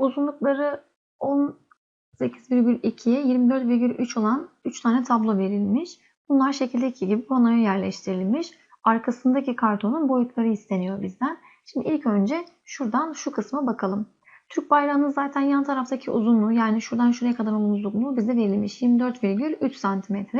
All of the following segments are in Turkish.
uzunlukları 18,2'ye 24,3 olan 3 tane tablo verilmiş. Bunlar şekildeki gibi panoya yerleştirilmiş. Arkasındaki kartonun boyutları isteniyor bizden. Şimdi ilk önce şuradan şu kısma bakalım. Türk bayrağının zaten yan taraftaki uzunluğu yani şuradan şuraya kadar olan uzunluğu bize verilmiş. 24,3 cm.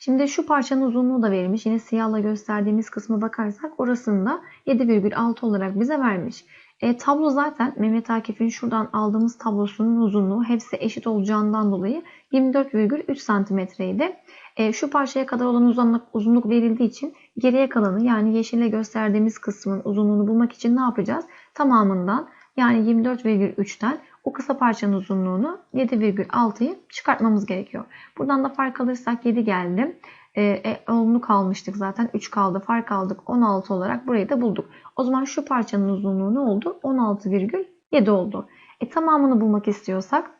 Şimdi şu parçanın uzunluğu da verilmiş. Yine siyahla gösterdiğimiz kısma bakarsak orasında 7,6 olarak bize vermiş. E, tablo zaten Mehmet Akif'in şuradan aldığımız tablosunun uzunluğu hepsi eşit olacağından dolayı 24,3 cm idi. E, şu parçaya kadar olan uzunluk, uzunluk verildiği için geriye kalanı yani yeşille gösterdiğimiz kısmın uzunluğunu bulmak için ne yapacağız? Tamamından yani 24,3'ten o kısa parçanın uzunluğunu 7,6'yı çıkartmamız gerekiyor. Buradan da fark alırsak 7 geldi. E, e, 10'lu kalmıştık zaten. 3 kaldı. Fark aldık. 16 olarak burayı da bulduk. O zaman şu parçanın uzunluğu ne oldu? 16,7 oldu. E, tamamını bulmak istiyorsak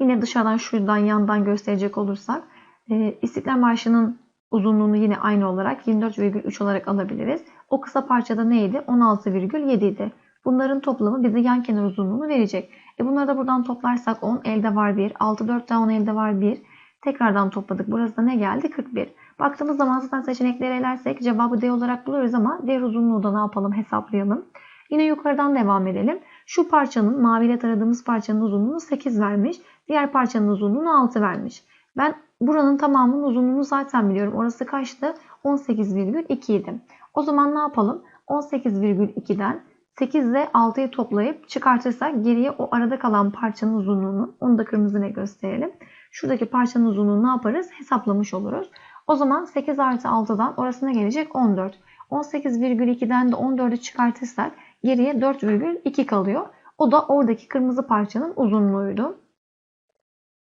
yine dışarıdan şuradan yandan gösterecek olursak e, İstiklal Marşı'nın uzunluğunu yine aynı olarak 24,3 olarak alabiliriz. O kısa parçada neydi? 16,7 idi. Bunların toplamı bize yan kenar uzunluğunu verecek. E bunları da buradan toplarsak 10 elde var 1. 6 4 daha 10 elde var 1. Tekrardan topladık. Burası da ne geldi? 41. Baktığımız zaman zaten seçenekleri elersek cevabı D olarak buluyoruz ama diğer uzunluğu da ne yapalım hesaplayalım. Yine yukarıdan devam edelim. Şu parçanın maviyle taradığımız parçanın uzunluğunu 8 vermiş. Diğer parçanın uzunluğunu 6 vermiş. Ben buranın tamamının uzunluğunu zaten biliyorum. Orası kaçtı? 18,2 idi. O zaman ne yapalım? 18,2'den 8 ile 6'yı toplayıp çıkartırsak geriye o arada kalan parçanın uzunluğunu onu da kırmızı ile gösterelim. Şuradaki parçanın uzunluğunu ne yaparız? Hesaplamış oluruz. O zaman 8 artı 6'dan orasına gelecek 14. 18,2'den de 14'ü çıkartırsak geriye 4,2 kalıyor. O da oradaki kırmızı parçanın uzunluğuydu.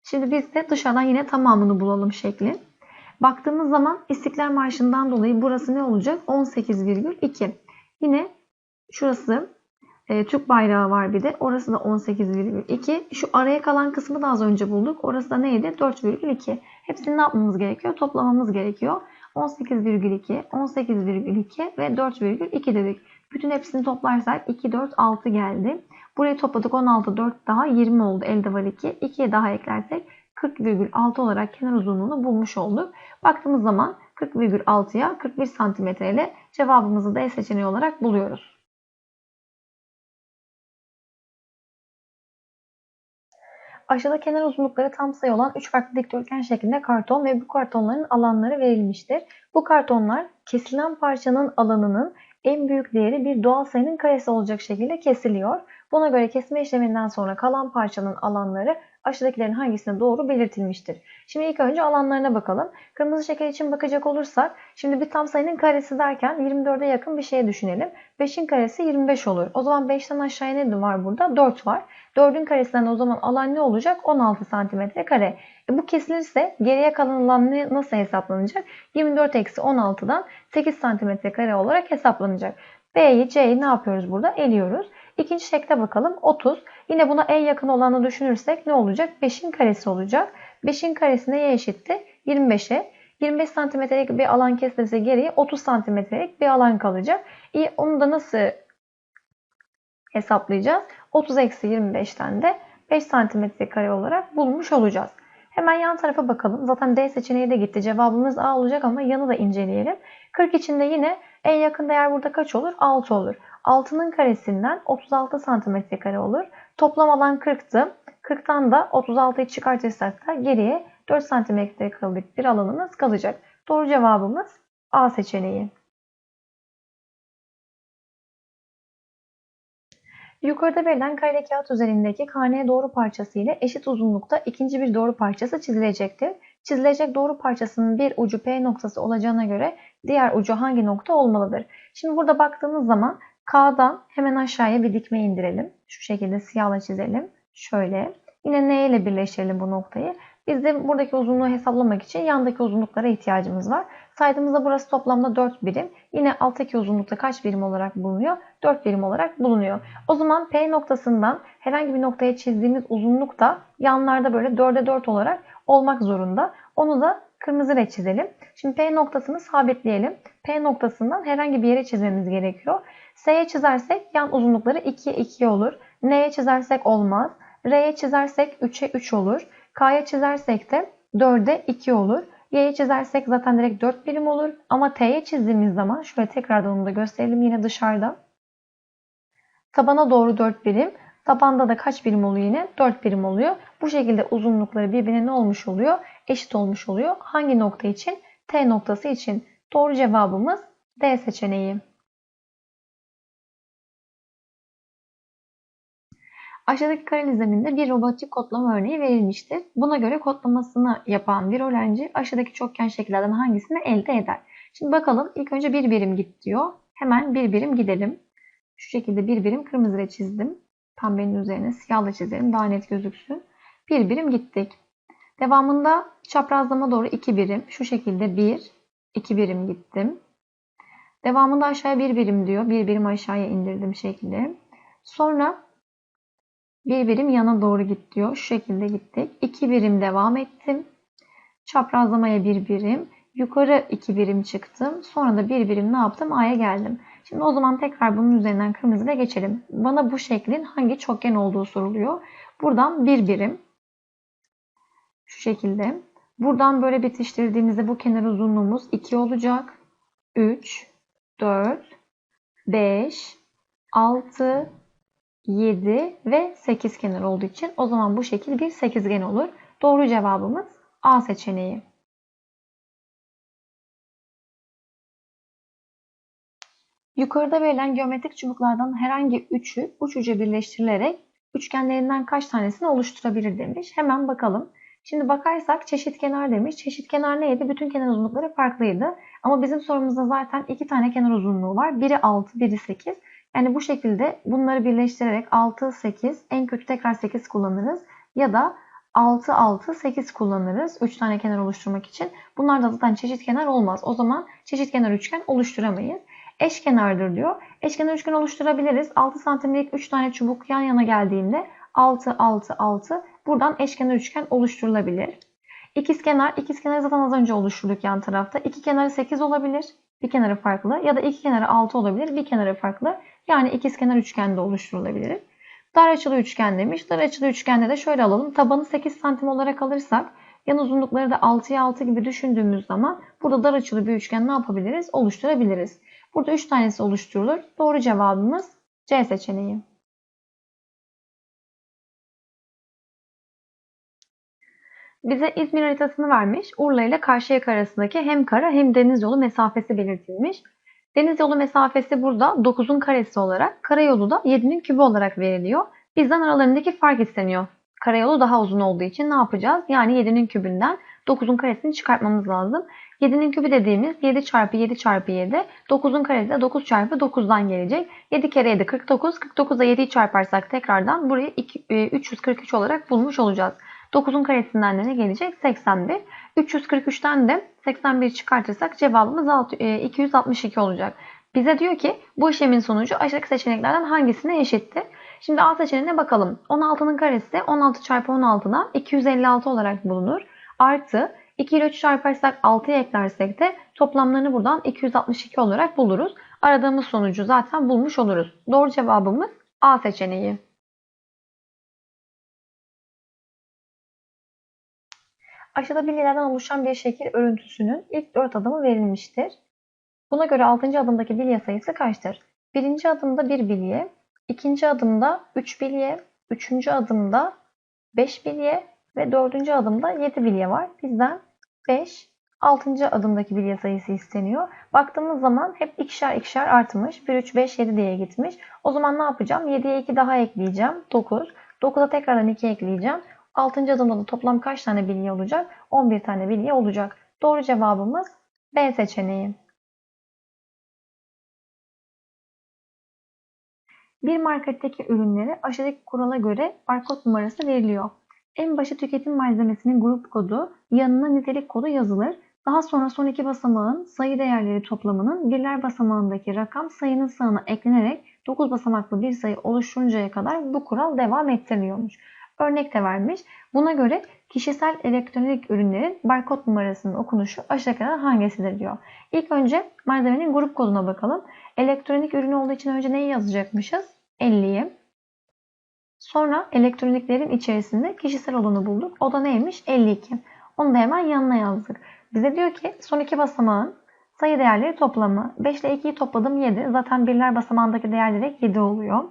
Şimdi biz de dışarıdan yine tamamını bulalım şekli. Baktığımız zaman İstiklal Marşı'ndan dolayı burası ne olacak? 18,2. Yine şurası e, Türk bayrağı var bir de. Orası da 18,2. Şu araya kalan kısmı da az önce bulduk. Orası da neydi? 4,2. Hepsini ne yapmamız gerekiyor? Toplamamız gerekiyor. 18,2, 18,2 ve 4,2 dedik. Bütün hepsini toplarsak 2, 4, 6 geldi. Burayı topladık 16, 4 daha 20 oldu. Elde var 2. 2'ye daha eklersek 40,6 olarak kenar uzunluğunu bulmuş olduk. Baktığımız zaman 40,6'ya 41 cm ile cevabımızı D seçeneği olarak buluyoruz. Aşağıda kenar uzunlukları tam sayı olan 3 farklı dikdörtgen şeklinde karton ve bu kartonların alanları verilmiştir. Bu kartonlar kesilen parçanın alanının en büyük değeri bir doğal sayının karesi olacak şekilde kesiliyor. Buna göre kesme işleminden sonra kalan parçanın alanları aşağıdakilerin hangisine doğru belirtilmiştir. Şimdi ilk önce alanlarına bakalım. Kırmızı şeker için bakacak olursak şimdi bir tam sayının karesi derken 24'e yakın bir şeye düşünelim. 5'in karesi 25 olur. O zaman 5'ten aşağıya ne var burada? 4 var. 4'ün karesinden o zaman alan ne olacak? 16 cm kare. E bu kesilirse geriye kalan alan ne, nasıl hesaplanacak? 24 eksi 16'dan 8 cm kare olarak hesaplanacak. B'yi C'yi ne yapıyoruz burada? Eliyoruz. İkinci şekle bakalım. 30. Yine buna en yakın olanı düşünürsek ne olacak? 5'in karesi olacak. 5'in karesi neye eşitti? 25'e. 25 santimetrelik bir alan kesilirse geriye 30 santimetrelik bir alan kalacak. İyi, onu da nasıl hesaplayacağız? 30 eksi 25'ten de 5 santimetre kare olarak bulmuş olacağız. Hemen yan tarafa bakalım. Zaten D seçeneği de gitti. Cevabımız A olacak ama yanı da inceleyelim. 40 içinde yine en yakın değer burada kaç olur? 6 olur. 6'nın karesinden 36 santimetre kare olur. Toplam alan 40'tı. 40'tan da 36'yı çıkartırsak da geriye 4 santimetre karelik bir alanımız kalacak. Doğru cevabımız A seçeneği. Yukarıda verilen kare kağıt üzerindeki KN doğru parçası ile eşit uzunlukta ikinci bir doğru parçası çizilecektir. Çizilecek doğru parçasının bir ucu P noktası olacağına göre diğer ucu hangi nokta olmalıdır? Şimdi burada baktığımız zaman K'dan hemen aşağıya bir dikme indirelim. Şu şekilde siyahla çizelim. Şöyle. Yine N ile birleştirelim bu noktayı. Biz de buradaki uzunluğu hesaplamak için yandaki uzunluklara ihtiyacımız var. Saydığımızda burası toplamda 4 birim. Yine alttaki uzunlukta kaç birim olarak bulunuyor? 4 birim olarak bulunuyor. O zaman P noktasından herhangi bir noktaya çizdiğimiz uzunluk da yanlarda böyle 4'e 4 olarak olmak zorunda. Onu da kırmızı ile çizelim. Şimdi P noktasını sabitleyelim. P noktasından herhangi bir yere çizmemiz gerekiyor. S'ye çizersek yan uzunlukları 2'ye 2 olur. N'ye çizersek olmaz. R'ye çizersek 3'e 3 olur. K'ya çizersek de 4'e 2 olur. Y'ye çizersek zaten direkt 4 birim olur. Ama T'ye çizdiğimiz zaman şöyle tekrardan onu da gösterelim yine dışarıda. Tabana doğru 4 birim. Tabanda da kaç birim oluyor yine? 4 birim oluyor. Bu şekilde uzunlukları birbirine ne olmuş oluyor? Eşit olmuş oluyor. Hangi nokta için? T noktası için. Doğru cevabımız D seçeneği. Aşağıdaki kare diziminde bir robotik kodlama örneği verilmiştir. Buna göre kodlamasını yapan bir öğrenci aşağıdaki çokgen şekillerden hangisini elde eder? Şimdi bakalım ilk önce bir birim git diyor. Hemen bir birim gidelim. Şu şekilde bir birim kırmızıyla çizdim. Pembenin üzerine siyahla çizelim daha net gözüksün. Bir birim gittik. Devamında çaprazlama doğru iki birim. Şu şekilde bir, iki birim gittim. Devamında aşağıya bir birim diyor. Bir birim aşağıya indirdim şekli. Sonra bir birim yana doğru git diyor. Şu şekilde gittik. İki birim devam ettim. Çaprazlamaya bir birim. Yukarı iki birim çıktım. Sonra da bir birim ne yaptım? A'ya geldim. Şimdi o zaman tekrar bunun üzerinden kırmızıyla geçelim. Bana bu şeklin hangi çokgen olduğu soruluyor. Buradan bir birim. Şu şekilde. Buradan böyle bitiştirdiğimizde bu kenar uzunluğumuz 2 olacak. 3, 4, 5, 6, 7 ve 8 kenar olduğu için o zaman bu şekil bir sekizgen olur. Doğru cevabımız A seçeneği. Yukarıda verilen geometrik çubuklardan herhangi üçü uç uca birleştirilerek üçgenlerinden kaç tanesini oluşturabilir demiş. Hemen bakalım. Şimdi bakarsak çeşit kenar demiş. Çeşit kenar neydi? Bütün kenar uzunlukları farklıydı. Ama bizim sorumuzda zaten iki tane kenar uzunluğu var. Biri 6, biri 8. Yani bu şekilde bunları birleştirerek 6, 8, en kötü tekrar 8 kullanırız. Ya da 6, 6, 8 kullanırız 3 tane kenar oluşturmak için. Bunlar da zaten çeşit kenar olmaz. O zaman çeşit kenar üçgen oluşturamayız. Eşkenardır diyor. Eşkenar üçgen oluşturabiliriz. 6 santimlik 3 tane çubuk yan yana geldiğinde 6, 6, 6 buradan eşkenar üçgen oluşturulabilir. İkizkenar, ikizkenar zaten az önce oluşturduk yan tarafta. İki kenarı 8 olabilir. Bir kenarı farklı ya da iki kenarı 6 olabilir. Bir kenarı farklı. Yani ikizkenar üçgen de oluşturulabilir. Dar açılı üçgen demiş. Dar açılı üçgende de şöyle alalım. Tabanı 8 santim olarak alırsak yan uzunlukları da 6'ya 6 gibi düşündüğümüz zaman burada dar açılı bir üçgen ne yapabiliriz? Oluşturabiliriz. Burada 3 tanesi oluşturulur. Doğru cevabımız C seçeneği. Bize İzmir haritasını vermiş. Urla ile Karşıyaka arasındaki hem kara hem deniz yolu mesafesi belirtilmiş. Deniz yolu mesafesi burada 9'un karesi olarak, karayolu da 7'nin kübü olarak veriliyor. Bizden aralarındaki fark isteniyor. Karayolu daha uzun olduğu için ne yapacağız? Yani 7'nin kübünden 9'un karesini çıkartmamız lazım. 7'nin kübü dediğimiz 7 çarpı 7 çarpı 7. 9'un karesi de 9 çarpı 9'dan gelecek. 7 kere 7 49. 49'a 7'yi çarparsak tekrardan burayı 343 olarak bulmuş olacağız. 9'un karesinden de ne gelecek? 81. 343'ten de 81 çıkartırsak cevabımız 262 e, olacak. Bize diyor ki bu işlemin sonucu aşağıdaki seçeneklerden hangisine eşittir? Şimdi A seçeneğine bakalım. 16'nın karesi 16 çarpı 16'dan 256 olarak bulunur. Artı 2 ile 3 çarparsak 6'ya eklersek de toplamlarını buradan 262 olarak buluruz. Aradığımız sonucu zaten bulmuş oluruz. Doğru cevabımız A seçeneği. Aşağıda bilgilerden oluşan bir şekil örüntüsünün ilk 4 adımı verilmiştir. Buna göre 6. adımdaki bilye sayısı kaçtır? Birinci adımda 1 bilye, ikinci adımda 3 bilye, üçüncü adımda 5 bilye ve dördüncü adımda 7 bilye var. Bizden 5, 6. adımdaki bilye sayısı isteniyor. Baktığımız zaman hep ikişer ikişer artmış. 1, 3, 5, 7 diye gitmiş. O zaman ne yapacağım? 7'ye 2 daha ekleyeceğim. 9. 9'a tekrardan 2 ekleyeceğim. 6. adımda da toplam kaç tane bilye olacak? 11 tane bilye olacak. Doğru cevabımız B seçeneği. Bir marketteki ürünlere aşağıdaki kurala göre barkod numarası veriliyor. En başa tüketim malzemesinin grup kodu, yanına nitelik kodu yazılır. Daha sonra son iki basamağın sayı değerleri toplamının birler basamağındaki rakam sayının sağına eklenerek 9 basamaklı bir sayı oluşturuncaya kadar bu kural devam ettiriliyormuş. Örnek de vermiş. Buna göre kişisel elektronik ürünlerin barkod numarasının okunuşu aşağıdakilerden hangisidir diyor. İlk önce malzemenin grup koduna bakalım. Elektronik ürün olduğu için önce neyi yazacakmışız? 50'yi. Sonra elektroniklerin içerisinde kişisel olanı bulduk. O da neymiş? 52. Onu da hemen yanına yazdık. Bize diyor ki son iki basamağın sayı değerleri toplamı. 5 ile 2'yi topladım 7. Zaten birler basamağındaki değer direkt 7 oluyor.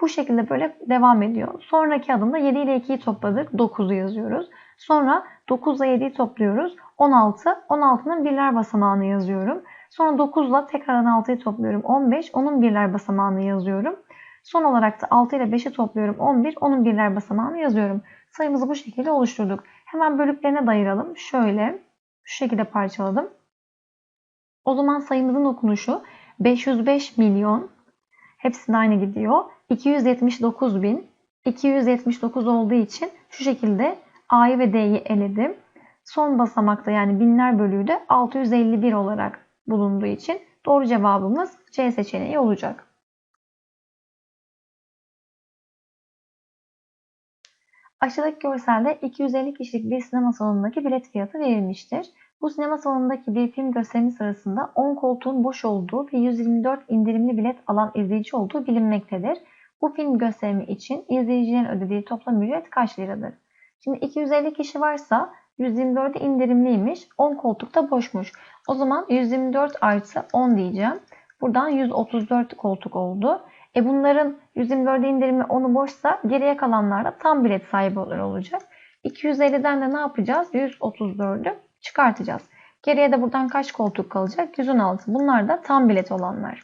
Bu şekilde böyle devam ediyor. Sonraki adımda 7 ile 2'yi topladık. 9'u yazıyoruz. Sonra 9 ile 7'yi topluyoruz. 16. 16'nın birler basamağını yazıyorum. Sonra 9 ile tekrar 6'yı topluyorum. 15. Onun birler basamağını yazıyorum. Son olarak da 6 ile 5'i topluyorum. 11. Onun birler basamağını yazıyorum. Sayımızı bu şekilde oluşturduk. Hemen bölüklerine dayıralım. Şöyle şu şekilde parçaladım. O zaman sayımızın okunuşu 505 milyon hepsi de aynı gidiyor. 279 bin 279 olduğu için şu şekilde A'yı ve D'yi eledim. Son basamakta yani binler bölüğü de 651 olarak bulunduğu için doğru cevabımız C seçeneği olacak. Aşağıdaki görselde 250 kişilik bir sinema salonundaki bilet fiyatı verilmiştir. Bu sinema salonundaki bir film gösterimi sırasında 10 koltuğun boş olduğu ve 124 indirimli bilet alan izleyici olduğu bilinmektedir. Bu film gösterimi için izleyicilerin ödediği toplam ücret kaç liradır? Şimdi 250 kişi varsa 124'e indirimliymiş. 10 koltuk da boşmuş. O zaman 124 artı 10 diyeceğim. Buradan 134 koltuk oldu. E bunların 124'e indirimi 10'u boşsa geriye kalanlar da tam bilet sahibi olacak. 250'den de ne yapacağız? 134'ü çıkartacağız. Geriye de buradan kaç koltuk kalacak? 116. Bunlar da tam bilet olanlar.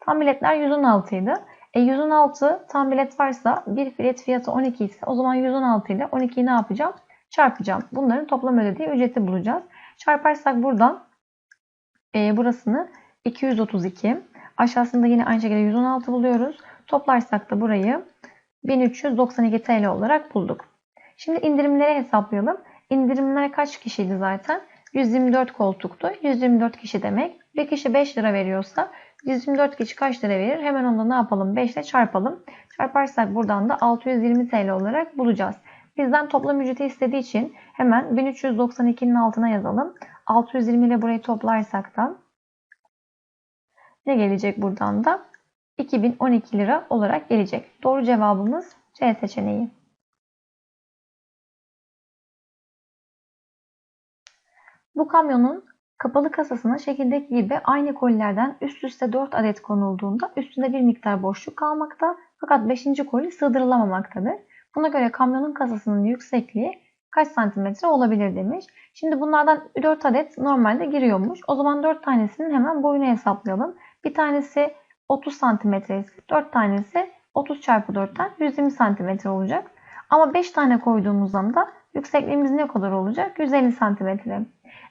Tam biletler 116 idi. E 116 tam bilet varsa bir bilet fiyatı 12 ise o zaman 116 ile 12'yi ne yapacağım? Çarpacağım. Bunların toplam ödediği ücreti bulacağız. Çarparsak buradan e, burasını 232. Aşağısında yine aynı şekilde 116 buluyoruz. Toplarsak da burayı 1392 TL olarak bulduk. Şimdi indirimleri hesaplayalım. İndirimler kaç kişiydi zaten? 124 koltuktu. 124 kişi demek. Bir kişi 5 lira veriyorsa 124 kişi kaç lira verir? Hemen onda ne yapalım? 5 ile çarpalım. Çarparsak buradan da 620 TL olarak bulacağız. Bizden toplam ücreti istediği için hemen 1392'nin altına yazalım. 620 ile burayı toplarsak da ne gelecek buradan da? 2012 lira olarak gelecek. Doğru cevabımız C seçeneği. Bu kamyonun kapalı kasasına şekildeki gibi aynı kolilerden üst üste 4 adet konulduğunda üstünde bir miktar boşluk kalmakta fakat 5. koli sığdırılamamaktadır. Buna göre kamyonun kasasının yüksekliği kaç santimetre olabilir demiş. Şimdi bunlardan 4 adet normalde giriyormuş. O zaman 4 tanesinin hemen boyunu hesaplayalım. Bir tanesi 30 santimetre ise 4 tanesi 30 çarpı 4'ten 120 santimetre olacak. Ama 5 tane koyduğumuz anda yüksekliğimiz ne kadar olacak? 150 santimetre.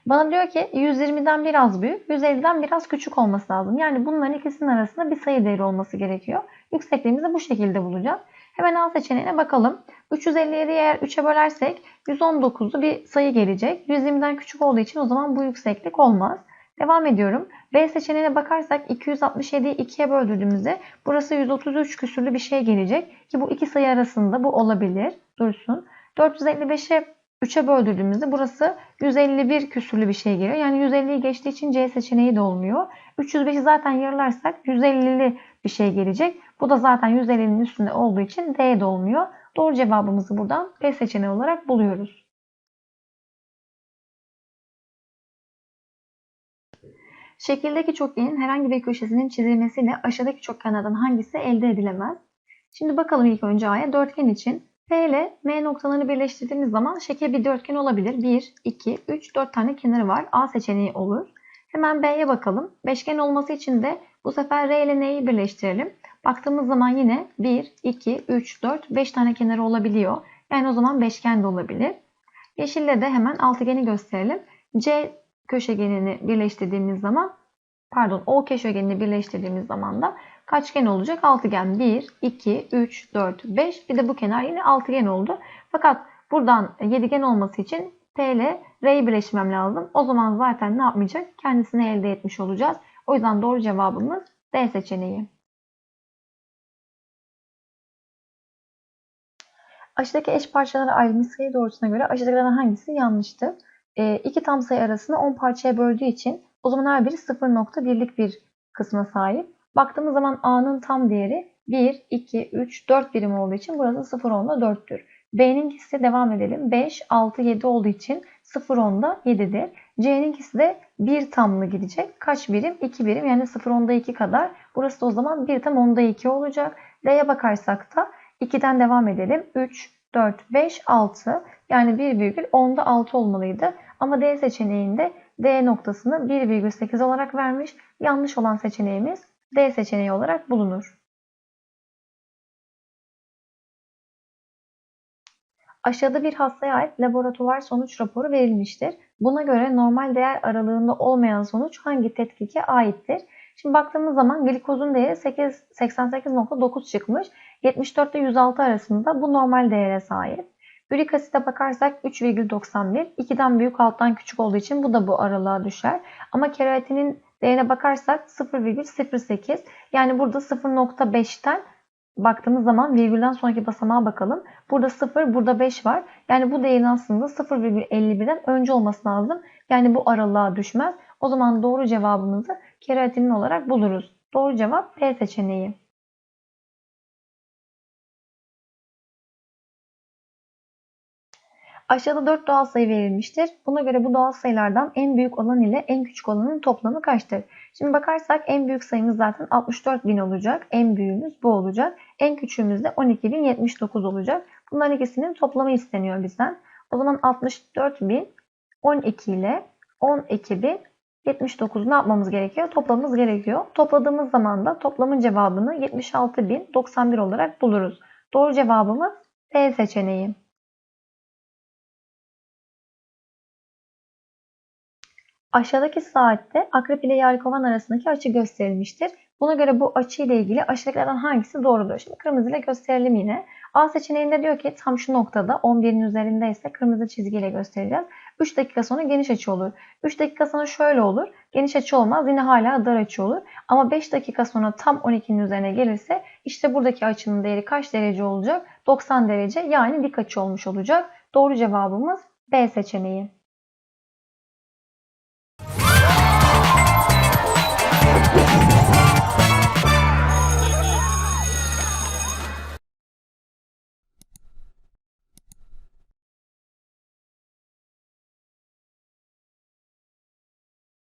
Bana diyor ki 120'den biraz büyük, 150'den biraz küçük olması lazım. Yani bunların ikisinin arasında bir sayı değeri olması gerekiyor. Yüksekliğimizi bu şekilde bulacağız. Hemen A seçeneğine bakalım. 357'yi eğer 3'e bölersek 119'lu bir sayı gelecek. 120'den küçük olduğu için o zaman bu yükseklik olmaz. Devam ediyorum. B seçeneğine bakarsak 267'yi 2'ye böldürdüğümüzde burası 133 küsürlü bir şey gelecek. Ki bu iki sayı arasında bu olabilir. Dursun. 455'e 3'e böldürdüğümüzde burası 151 küsürlü bir şey geliyor. Yani 150'yi geçtiği için C seçeneği de olmuyor. 305'i zaten yarılarsak 150'li bir şey gelecek. Bu da zaten 150'nin üstünde olduğu için D de olmuyor. Doğru cevabımızı buradan B seçeneği olarak buluyoruz. Şekildeki çokgenin herhangi bir köşesinin çizilmesiyle aşağıdaki çokgenlerden hangisi elde edilemez? Şimdi bakalım ilk önce A'ya. Dörtgen için P ile M noktalarını birleştirdiğimiz zaman şekil bir dörtgen olabilir. 1, 2, 3, 4 tane kenarı var. A seçeneği olur. Hemen B'ye bakalım. Beşgen olması için de bu sefer R ile N'yi birleştirelim. Baktığımız zaman yine 1, 2, 3, 4, 5 tane kenarı olabiliyor. Yani o zaman beşgen de olabilir. Yeşille de hemen altıgeni gösterelim. C köşegenini birleştirdiğimiz zaman pardon O köşegenini birleştirdiğimiz zaman da kaçgen olacak? Altıgen 1, 2, 3, 4, 5 bir de bu kenar yine altıgen oldu. Fakat buradan yedigen olması için P ile R'yi birleştirmem lazım. O zaman zaten ne yapmayacak? Kendisini elde etmiş olacağız. O yüzden doğru cevabımız D seçeneği. Aşağıdaki eş parçalara ayrılmış sayı doğrultusuna göre aşağıdakilerden hangisi yanlıştır? E, iki tam sayı arasını 10 parçaya böldüğü için o zaman her biri 0.1'lik bir kısma sahip. Baktığımız zaman A'nın tam değeri 1, 2, 3, 4 birim olduğu için burası 0, 10'da 4'tür. B'ninkisi devam edelim. 5, 6, 7 olduğu için 0, 10'da 7'dir. C'ninkisi de 1 tamlı gidecek. Kaç birim? 2 birim yani 0, 10'da 2 kadar. Burası da o zaman 1 tam 10'da 2 olacak. D'ye bakarsak da 2'den devam edelim. 3, 4, 5, 6 yani 1 virgül 10'da 6 olmalıydı. Ama D seçeneğinde D noktasını 1,8 olarak vermiş. Yanlış olan seçeneğimiz D seçeneği olarak bulunur. Aşağıda bir hastaya ait laboratuvar sonuç raporu verilmiştir. Buna göre normal değer aralığında olmayan sonuç hangi tetkike aittir? Şimdi baktığımız zaman glikozun değeri 88.9 çıkmış. 74 ile 106 arasında bu normal değere sahip. Ürik asite bakarsak 3,91. 2'den büyük alttan küçük olduğu için bu da bu aralığa düşer. Ama keratinin değerine bakarsak 0,08. Yani burada 0.5'ten baktığımız zaman virgülden sonraki basamağa bakalım. Burada 0, burada 5 var. Yani bu değerin aslında 0,51'den önce olması lazım. Yani bu aralığa düşmez. O zaman doğru cevabımızı keratinin olarak buluruz. Doğru cevap B seçeneği. Aşağıda 4 doğal sayı verilmiştir. Buna göre bu doğal sayılardan en büyük olan ile en küçük olanın toplamı kaçtır? Şimdi bakarsak en büyük sayımız zaten 64.000 olacak. En büyüğümüz bu olacak. En küçüğümüz de 12.079 olacak. Bunların ikisinin toplamı isteniyor bizden. O zaman 64.000 12 ile 12.079 ne yapmamız gerekiyor? Toplamamız gerekiyor. Topladığımız zaman da toplamın cevabını 76.091 olarak buluruz. Doğru cevabımız D seçeneği. Aşağıdaki saatte akrep ile yelkovan arasındaki açı gösterilmiştir. Buna göre bu açı ile ilgili aşağıdakilerden hangisi doğrudur? Şimdi kırmızı ile gösterelim yine. A seçeneğinde diyor ki tam şu noktada 11'in üzerindeyse kırmızı çizgiyle göstereceğiz. 3 dakika sonra geniş açı olur. 3 dakika sonra şöyle olur. Geniş açı olmaz. Yine hala dar açı olur. Ama 5 dakika sonra tam 12'nin üzerine gelirse işte buradaki açının değeri kaç derece olacak? 90 derece yani dik açı olmuş olacak. Doğru cevabımız B seçeneği.